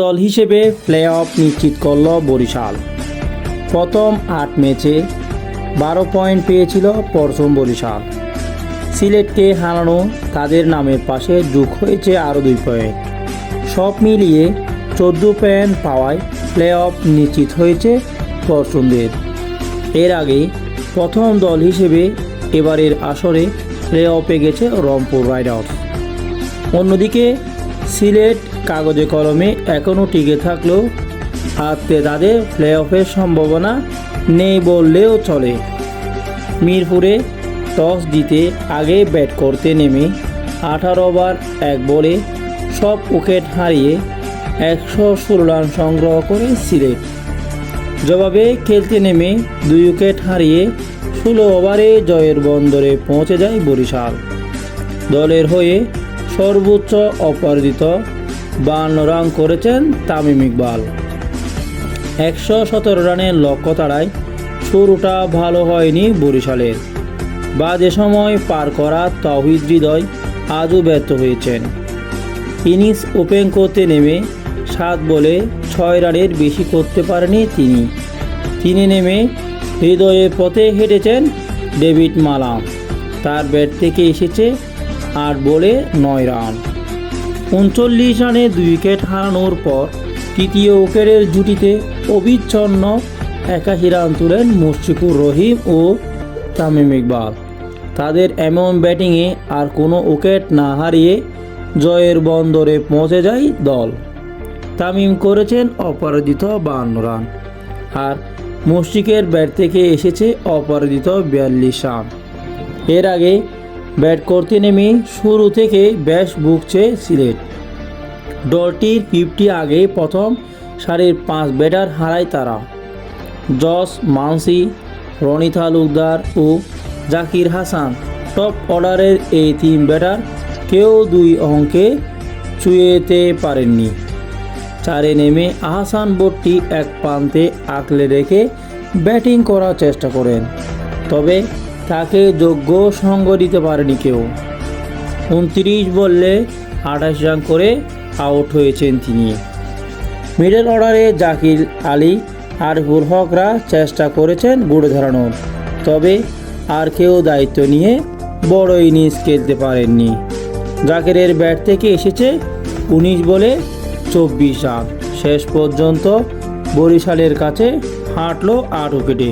দল হিসেবে play of নিশ্চিত করল বরিশাল। প্রথম আট ম্যাচে বারো পয়েন্ট পেয়েছিল পরশম বরিশাল। সিলেটকে হারানো তাদের নামের পাশে যোগ হয়েছে আরও দুই পয়েন্ট। সব মিলিয়ে চোদ্দ পয়েন্ট পাওয়ায় প্লে অফ নিশ্চিত হয়েছে পরশমদের। এর আগে প্রথম দল হিসেবে এবারের আসরে প্লে অফে গেছে রংপুর রাইডার্স। অন্যদিকে সিলেট কাগজে কলমে এখনও টিকে থাকলেও হাতে তাদের প্লে অফের সম্ভাবনা নেই বললেও চলে। মিরপুরে টস জিতে আগে ব্যাট করতে নেমে আঠারো ওভার, এক বলে সব উইকেট হারিয়ে একশো ষোলো রান সংগ্রহ করে সিলেট। জবাবে খেলতে নেমে দুই উইকেট হারিয়ে ষোলো ওভারে জয়ের বন্দরে পৌঁছে যায় বরিশাল। দলের হয়ে সর্বোচ্চ অপরাজিত বান্ন রান করেছেন তামিম ইকবাল। একশো সতেরো রানের লক্ষ্য তাড়ায়, শুরুটা ভালো হয়নি বরিশালের। বাজে সময় পার করা তহিদ হৃদয় আজও ব্যর্থ হয়েছেন। ইনিংস ওপেন করতে নেমে সাত বলে ছয় রানের বেশি করতে পারেনি তিনি। তিনি নেমে হৃদয়ের পথে হেঁটেছেন ডেভিড মালাম। তার ব্যাট থেকে এসেছে আট বলে নয় রান। উনচল্লিশ রানে দুই উইকেট হারানোর পর তৃতীয় উইকেটের জুটিতে অবিচ্ছন্ন একাশি রান তুলেন মুশফিকুর রহিম ও তামিম ইকবাল। তাদের এমন ব্যাটিংয়ে আর কোনো উইকেট না হারিয়ে জয়ের বন্দরে পৌঁছে যায় দল। তামিম করেছেন অপরাজিত বান্ন রান। আর মুশফিকের ব্যাট থেকে এসেছে অপরাজিত বিয়াল্লিশ রান। এর আগে ব্যাট করতে নেমে শুরু থেকে বেশ ভুগছে সিলেট। দলটির ফিফটি আগে প্রথম সারির পাঁচ ব্যাটার হারায় তারা। জস মানসি, রনি তালুকদার ও জাকির হাসান টপ অর্ডারের এই তিন ব্যাটার কেউ দুই অঙ্কে চুয়েতে পারেননি। চারে নেমে আহসান বোর্ডটি এক প্রান্তে আঁকলে রেখে ব্যাটিং করার চেষ্টা করেন। তবে তাকে যোগ্য সঙ্গ দিতে পারেনি কেউ। উনত্রিশ বললে আঠাশ রান করে আউট হয়েছেন তিনি। মিডল অর্ডারে জাকির আলী আর হকরা চেষ্টা করেছেন গুড় ধরানোর, তবে আর কেউ দায়িত্ব নিয়ে বড় ইনিংস খেলতে পারেননি। জাকিরের ব্যাট থেকে এসেছে উনিশ বলে চব্বিশ রান। শেষ পর্যন্ত বরিশালের কাছে হাঁটলো আট উইকেটে।